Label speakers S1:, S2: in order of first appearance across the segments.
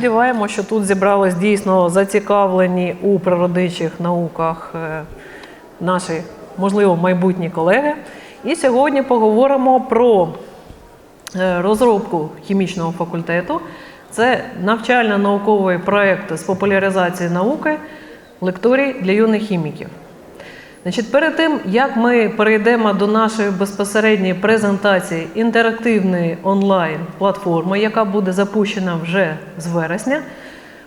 S1: Сподіваємося, що тут зібрались дійсно зацікавлені у природничих науках е, наші, можливо, майбутні колеги. І сьогодні поговоримо про е, розробку хімічного факультету. Це навчально-науковий проєкт з популяризації науки лекторій для юних хіміків. Значить, перед тим, як ми перейдемо до нашої безпосередньої презентації інтерактивної онлайн-платформи, яка буде запущена вже з вересня,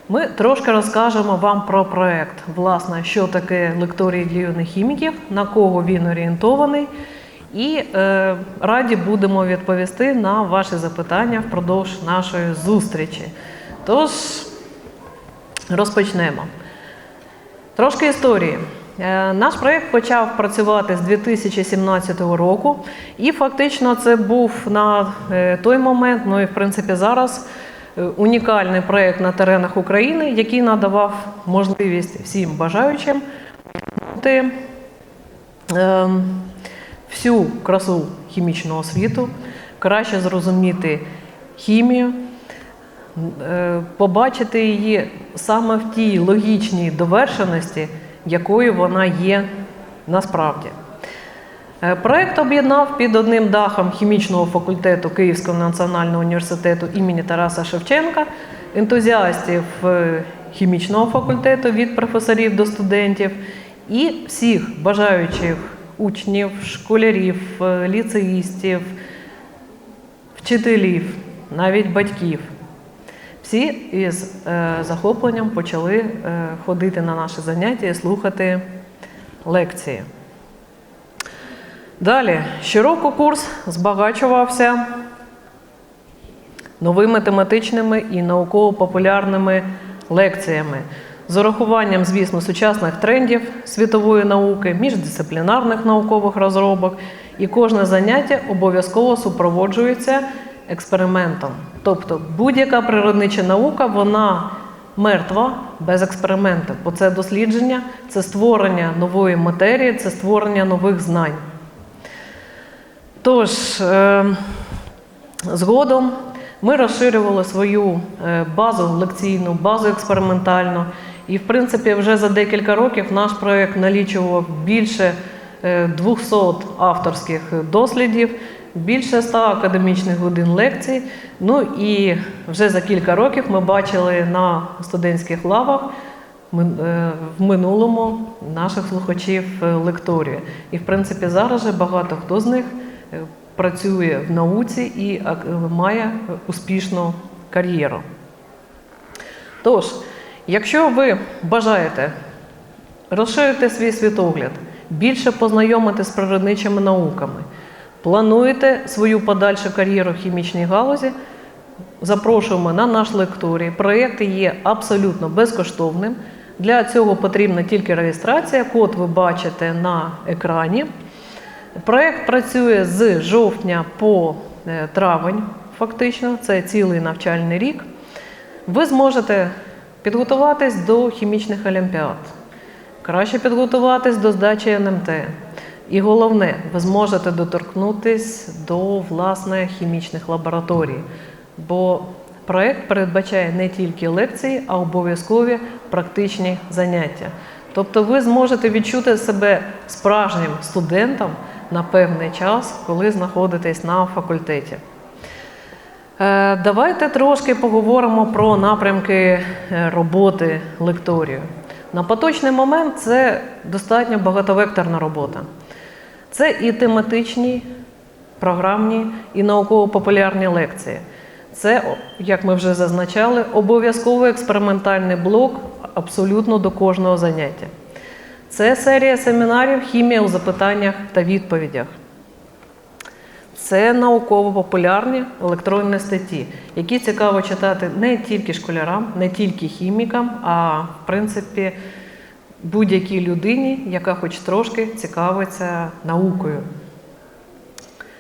S1: ми трошки розкажемо вам про проект, власне, що таке лекторій для хіміків, на кого він орієнтований, і е, раді будемо відповісти на ваші запитання впродовж нашої зустрічі. Тож, розпочнемо. Трошки історії. Е, Наш проєкт почав працювати з 2017 року, і фактично це був на е, той момент, ну і в принципі зараз е, унікальний проєкт на теренах України, який надавав можливість всім бажаючим отримати, ем, всю красу хімічного світу, краще зрозуміти хімію, побачити її саме в тій логічній довершеності, якою вона є насправді. Е, Проект об'єднав під одним дахом хімічного факультету Київського національного університету імені Тараса Шевченка, ентузіастів е, хімічного факультету від професорів до студентів і всіх бажаючих учнів, школярів, е, ліцеїстів, вчителів, навіть батьків. Всі із е, захопленням почали е, ходити на наші заняття і слухати лекції. Далі, щороку курс збагачувався новими тематичними і науково-популярними лекціями. З урахуванням, звісно, сучасних трендів світової науки, міждисциплінарних наукових розробок, і кожне заняття обов'язково супроводжується експериментом. Тобто будь-яка природнича наука, вона мертва без експерименту, бо це дослідження, це створення нової матерії, це створення нових знань. Тож, е, згодом ми розширювали свою е, базу лекційну, базу експериментальну. І, в принципі, вже за декілька років наш проєкт налічував більше е, 200 авторських дослідів, більше 100 академічних годин лекцій. Ну і вже за кілька років ми бачили на студентських лавах е, в минулому наших слухачів е, лекторії. І, в принципі, зараз же багато хто з них е, працює в науці і має успішну кар'єру. Тож, якщо ви бажаєте розширити свій світогляд, більше познайомити з природничими науками, плануєте свою подальшу кар'єру в хімічній галузі, запрошуємо на наш лекторій. Проєкт є абсолютно безкоштовним. Для цього потрібна тільки реєстрація. Код ви бачите на екрані. Проєкт працює з жовтня по е, травень, фактично, це цілий навчальний рік. Ви зможете підготуватись до хімічних олімпіад, краще підготуватись до здачі НМТ. І головне, ви зможете доторкнутись до власне хімічних лабораторій. Бо проєкт передбачає не тільки лекції, а обов'язкові практичні заняття. Тобто ви зможете відчути себе справжнім студентом на певний час, коли знаходитесь на факультеті. Е, Давайте трошки поговоримо про напрямки е, роботи лекторію. На поточний момент це достатньо багатовекторна робота. Це і тематичні, програмні, і науково-популярні лекції. Це, як ми вже зазначали, обов'язковий експериментальний блок абсолютно до кожного заняття. Це серія семінарів Хімія у запитаннях та відповідях. Це науково-популярні електронні статті, які цікаво читати не тільки школярам, не тільки хімікам, а в принципі будь-якій людині, яка хоч трошки цікавиться наукою.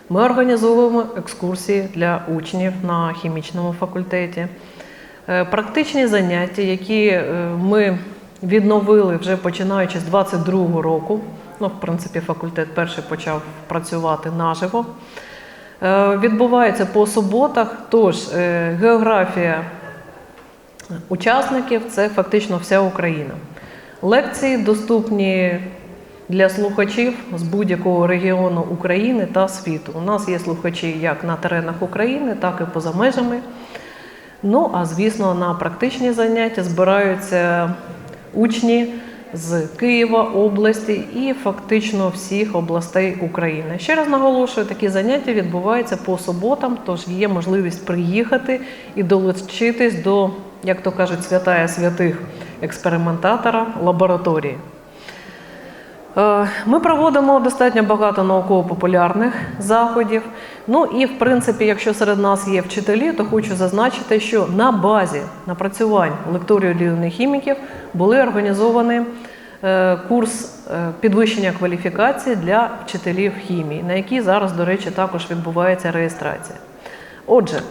S1: Ми організовуємо екскурсії для учнів на хімічному факультеті. Е, Практичні заняття, які е, ми відновили вже починаючи з 22-го року. Ну, в принципі, факультет перший почав працювати наживо. Е, Відбувається по суботах, тож географія учасників це фактично вся Україна. Лекції доступні для слухачів з будь-якого регіону України та світу. У нас є слухачі як на теренах України, так і поза межами. Ну, а звісно, на практичні заняття збираються учні з Києва, області і фактично всіх областей України. Ще раз наголошую, такі заняття відбуваються по суботам, тож є можливість приїхати і долучитись до, як то кажуть, святая святих експериментатора лабораторії. Е, Ми проводимо достатньо багато науково-популярних заходів. Ну і в принципі, якщо серед нас є вчителі, то хочу зазначити, що на базі напрацювань лекторію для хіміків були організовані е, курс е, підвищення кваліфікації для вчителів хімії, на який зараз, до речі, також відбувається реєстрація. Отже,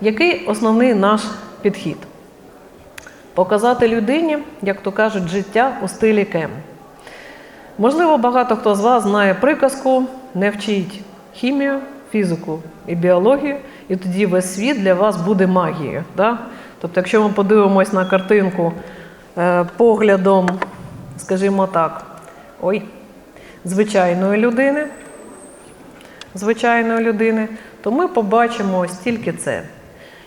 S1: який основний наш підхід? Показати людині, як то кажуть, життя у стилі кем. Можливо, багато хто з вас знає приказку не вчіть хімію, фізику і біологію, і тоді весь світ для вас буде магією. Да? Тобто, якщо ми подивимось на картинку е, поглядом, скажімо так, ой, звичайної людини, звичайної людини, то ми побачимо ось тільки це.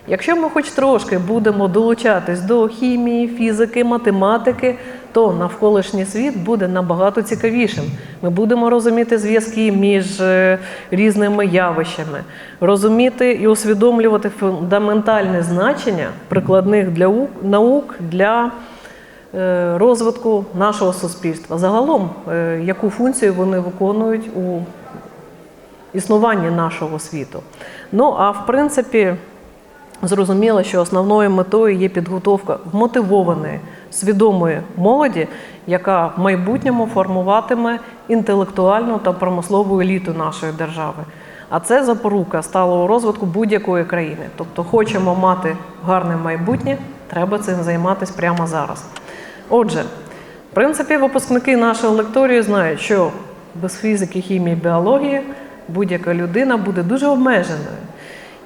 S1: Якщо ми хоч трошки будемо долучатись до хімії, фізики, математики, то навколишній світ буде набагато цікавішим. Ми будемо розуміти зв'язки між е, різними явищами, розуміти і усвідомлювати фундаментальне значення прикладних для наук для е, розвитку нашого суспільства. Загалом, е, яку функцію вони виконують у існуванні нашого світу. Ну а в принципі, зрозуміло, що основною метою є підготовка вмотивованої, свідомої молоді, яка в майбутньому формуватиме інтелектуальну та промислову еліту нашої держави. А це запорука сталого розвитку будь-якої країни. Тобто, хочемо мати гарне майбутнє, треба цим займатися прямо зараз. Отже, в принципі, випускники нашої лекторії знають, що без фізики, хімії, біології будь-яка людина буде дуже обмеженою.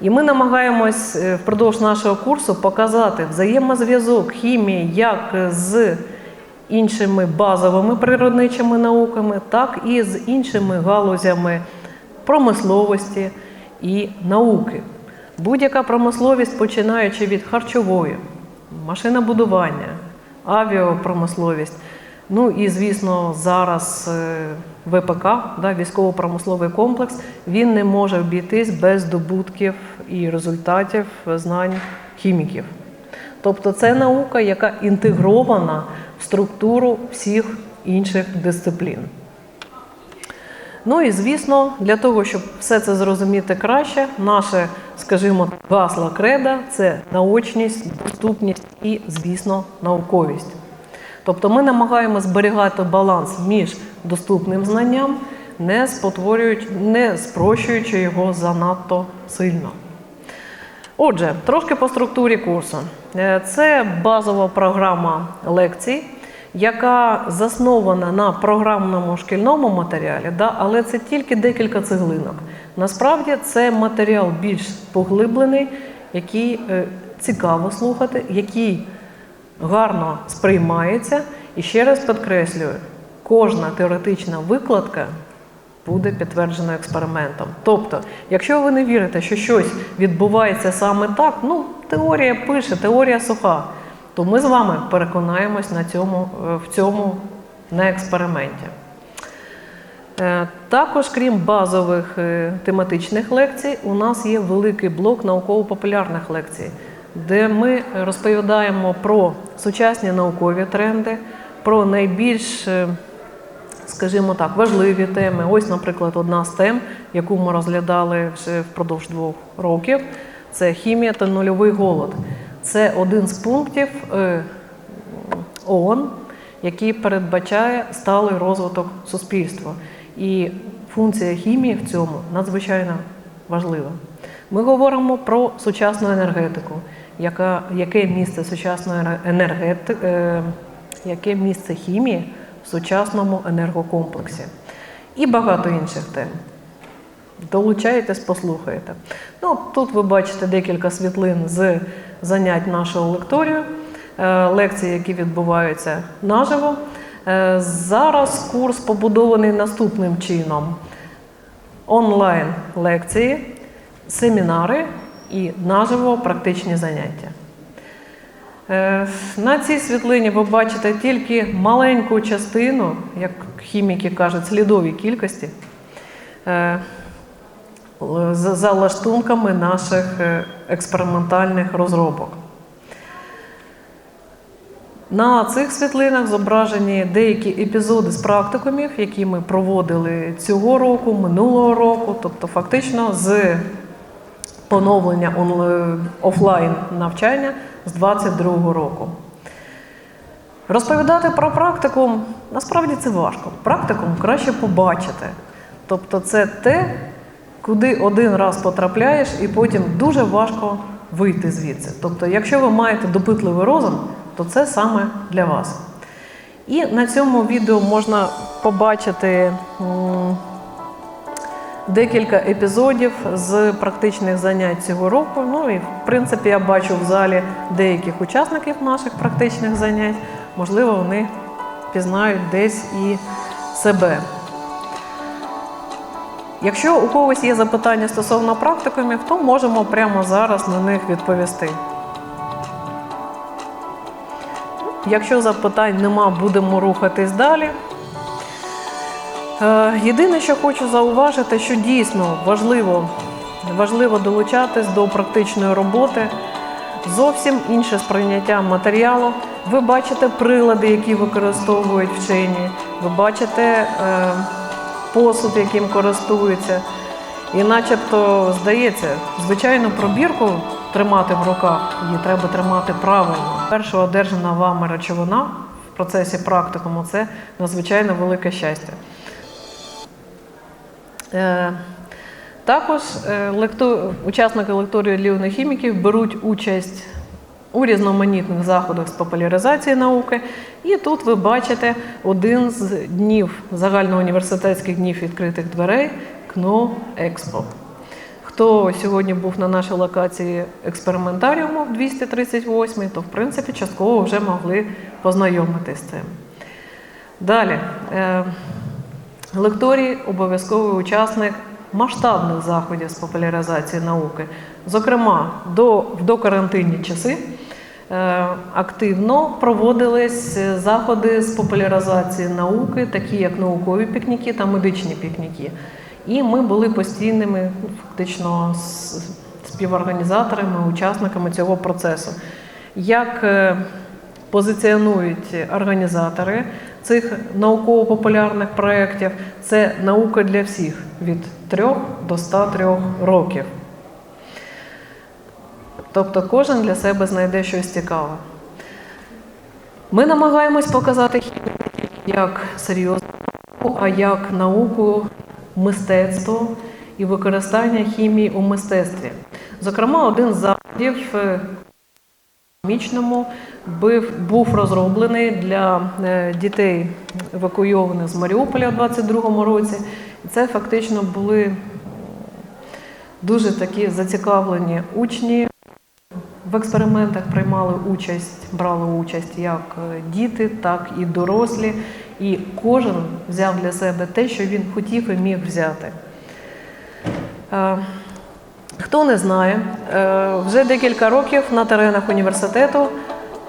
S1: І ми намагаємось е, впродовж нашого курсу показати взаємозв'язок хімії як з іншими базовими природничими науками, так і з іншими галузями промисловості і науки. Будь-яка промисловість, починаючи від харчової, машинобудування, авіапромисловість, ну і, звісно, зараз е, ВПК, да, військово-промисловий комплекс, він не може обійтись без здобутків і результатів знань хіміків. Тобто це наука, яка інтегрована в структуру всіх інших дисциплін. Ну і звісно, для того, щоб все це зрозуміти краще, наше, скажімо, гасло креда це наочність, доступність і, звісно, науковість. Тобто ми намагаємося зберігати баланс між доступним знанням, не спотворюючи, не спрощуючи його занадто сильно. Отже, трошки по структурі курсу. Е, Це базова програма лекцій, яка заснована на програмному шкільному матеріалі, да, але це тільки декілька цеглинок. Насправді це матеріал більш поглиблений, який е, цікаво слухати, який гарно сприймається. І ще раз підкреслюю, кожна теоретична викладка буде підтверджено експериментом. Тобто, якщо ви не вірите, що щось відбувається саме так, ну теорія пише, теорія суха, то ми з вами переконаємось на цьому, е, в цьому на експерименті. Е, Також, крім базових е, тематичних лекцій, у нас є великий блок науково-популярних лекцій, де ми розповідаємо про сучасні наукові тренди, про найбільш, е, скажімо так, важливі теми. Ось, наприклад, одна з тем, яку ми розглядали вже впродовж двох років, це хімія та нульовий голод. Це один з пунктів е, ООН, який передбачає сталий розвиток суспільства. І функція хімії в цьому надзвичайно важлива. Ми говоримо про сучасну енергетику, яка, яке місце сучасної енергетики, яке місце хімії в сучасному енергокомплексі. І багато інших тем. Долучайтесь, послухайте. Ну, тут ви бачите декілька світлин з занять нашого лекторію. е, лекції, які відбуваються наживо. Е, Зараз курс побудований наступним чином: онлайн лекції, семінари і наживо практичні заняття. Е, На цій світлині ви бачите тільки маленьку частину, як хіміки кажуть, слідові кількості е, за лаштунками наших е, експериментальних розробок. На цих світлинах зображені деякі епізоди з практикумів, які ми проводили цього року, минулого року, тобто фактично з поновлення офлайн навчання з 2022 року. Розповідати про практикум насправді це важко. Практикум краще побачити. Тобто, це те, куди один раз потрапляєш, і потім дуже важко вийти звідси. Тобто, якщо ви маєте допитливий розум, то це саме для вас. І на цьому відео можна побачити декілька епізодів з практичних занять цього року. Ну і в принципі я бачу в залі деяких учасників наших практичних занять. Можливо, вони пізнають десь і себе. Якщо у когось є запитання стосовно практикумів, то можемо прямо зараз на них відповісти. Якщо запитань нема, будемо рухатись далі. Е, Єдине, що хочу зауважити, що дійсно важливо, важливо долучатись до практичної роботи. Зовсім інше сприйняття матеріалу. Ви бачите прилади, які використовують вчені, ви бачите е, посуд, яким користуються. І начебто здається, звичайно, пробірку тримати в руках, її треба тримати правильно. Перша одержана вами речовина в процесі практикуму це надзвичайно велике щастя. Е, Також е, учасники лекторії лівних хіміків беруть участь у різноманітних заходах з популяризації науки. І тут ви бачите один з днів загальноуніверситетських днів відкритих дверей КНО Експо. Хто сьогодні був на нашій локації експериментаріуму в 238, то в принципі частково вже могли познайомитись з цим. Далі. Е, Лекторій обов'язковий учасник масштабних заходів з популяризації науки. Зокрема, до, в докарантинні часи е, активно проводились заходи з популяризації науки, такі як наукові пікніки та медичні пікніки. І ми були постійними ну, фактично співорганізаторами, учасниками цього процесу. Як е, позиціонують організатори цих науково-популярних проєктів, це наука для всіх від 3 до 103 років. Тобто кожен для себе знайде щось цікаве. Ми намагаємось показати як серйозну, науку, а як науку, мистецтво і використання хімії у мистецтві. Зокрема, один з заходів е, Мічному був, розроблений для е, дітей, евакуйованих з Маріуполя у 22-му році. Це фактично були дуже такі зацікавлені учні. В експериментах приймали участь, брали участь як е, діти, так і дорослі. І кожен взяв для себе те, що він хотів і міг взяти. Е, Хто не знає, вже декілька років на теренах університету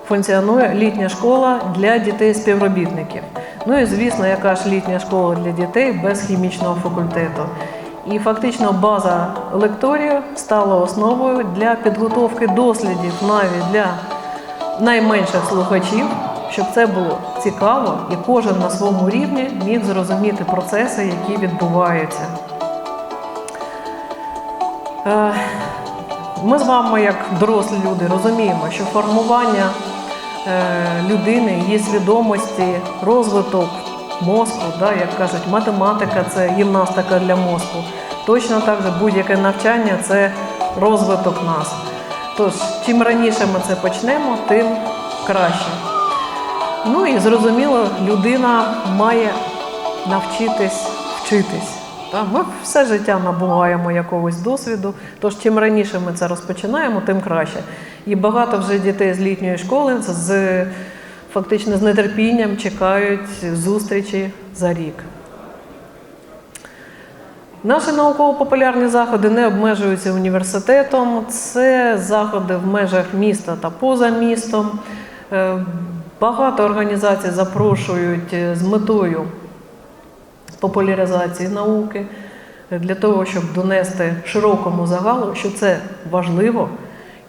S1: функціонує літня школа для дітей-співробітників. Ну і звісно, яка ж літня школа для дітей без хімічного факультету. І фактично база лекторію стала основою для підготовки дослідів навіть для найменших слухачів, щоб це було цікаво і кожен на своєму рівні міг зрозуміти процеси, які відбуваються. Е, Ми з вами, як дорослі люди, розуміємо, що формування людини, її свідомості, розвиток мозку, да, як кажуть, математика це гімнастика для мозку. Точно так же будь-яке навчання це розвиток нас. Тож, чим раніше ми це почнемо, тим краще. Ну і зрозуміло, людина має навчитись вчитись. Та, ми все життя набуваємо якогось досвіду. Тож чим раніше ми це розпочинаємо, тим краще. І багато вже дітей з літньої школи з фактично з нетерпінням чекають зустрічі за рік. Наші науково-популярні заходи не обмежуються університетом. Це заходи в межах міста та поза містом. Е, Багато організацій запрошують е, з метою популяризації науки для того, щоб донести широкому загалу, що це важливо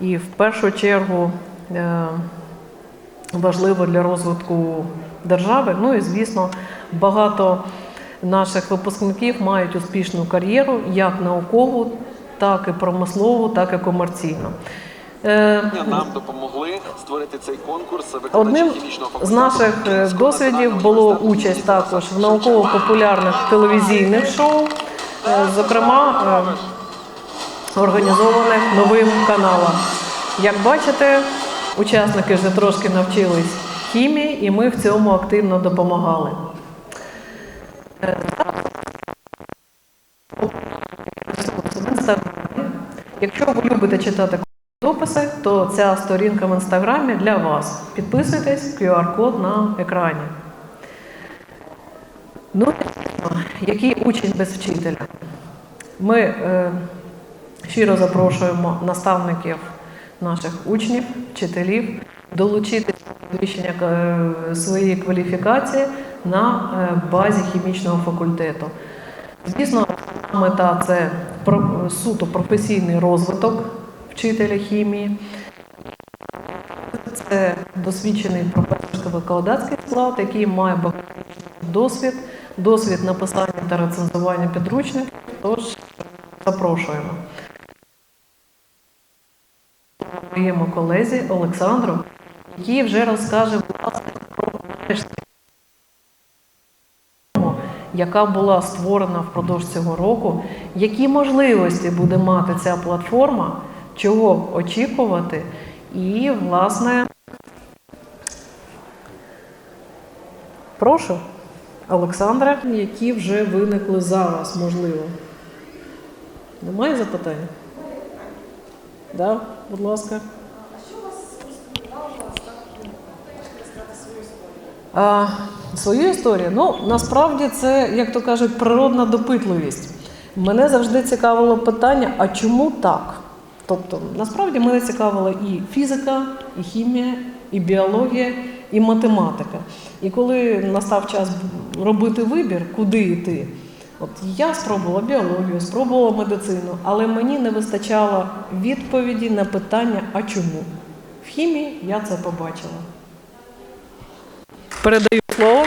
S1: і в першу чергу е, важливо для розвитку держави. Ну і звісно, багато наших випускників мають успішну кар'єру як наукову, так і промислову, так і комерційну. Е,
S2: Нам допомогли створити цей конкурс.
S1: Одним з наших е, досвідів було участь також в науково-популярних телевізійних шоу, е, зокрема організованих новим каналом. Як бачите, учасники вже трошки навчились хімії, і ми в цьому активно допомагали. Якщо ви любите читати дописи, то ця сторінка в інстаграмі для вас. Підписуйтесь, QR-код на екрані. Ну, який учень без вчителя? Ми е, щиро запрошуємо наставників наших учнів, вчителів долучити підвищення е, своєї кваліфікації на е, базі хімічного факультету. Звісно, мета це суто професійний розвиток вчителя хімії. Це досвідчений професорсько-викладацький склад, який має багатий досвід, досвід написання та рецензування підручників. Тож запрошуємо. Моєму колезі Олександру, який вже розкаже власне про яка була створена впродовж цього року, які можливості буде мати ця платформа, чого очікувати, і, власне, прошу, Олександра, які вже виникли зараз, можливо. Немає запитань? Да, будь ласка. А, свою історію? Ну, насправді це, як то кажуть, природна допитливість. Мене завжди цікавило питання, а чому так? Тобто, насправді мене цікавила і фізика, і хімія, і біологія, і математика. І коли настав час робити вибір, куди йти, от я спробувала біологію, спробувала медицину, але мені не вистачало відповіді на питання, а чому? В хімії я це побачила. Передаю слово.